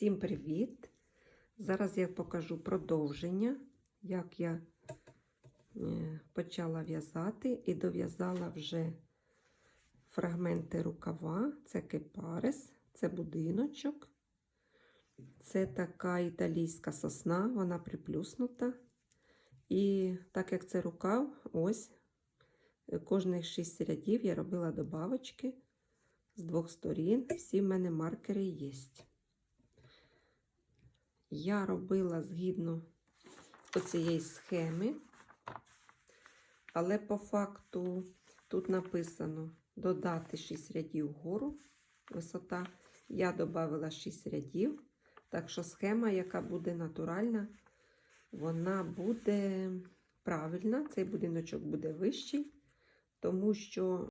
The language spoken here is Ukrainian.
Всім привіт! Зараз я покажу продовження, як я е, почала в'язати і дов'язала вже фрагменти рукава. Це кипарис, це будиночок. Це така італійська сосна, вона приплюснута. І так як це рукав, ось е, кожних 6 рядів я робила добавочки з двох сторін. Всі в мене маркери є. Я робила згідно оцієї схеми, але по факту тут написано додати 6 рядів вгору, висота. Я додала 6 рядів, так що схема, яка буде натуральна, вона буде правильна. Цей будиночок буде вищий, тому що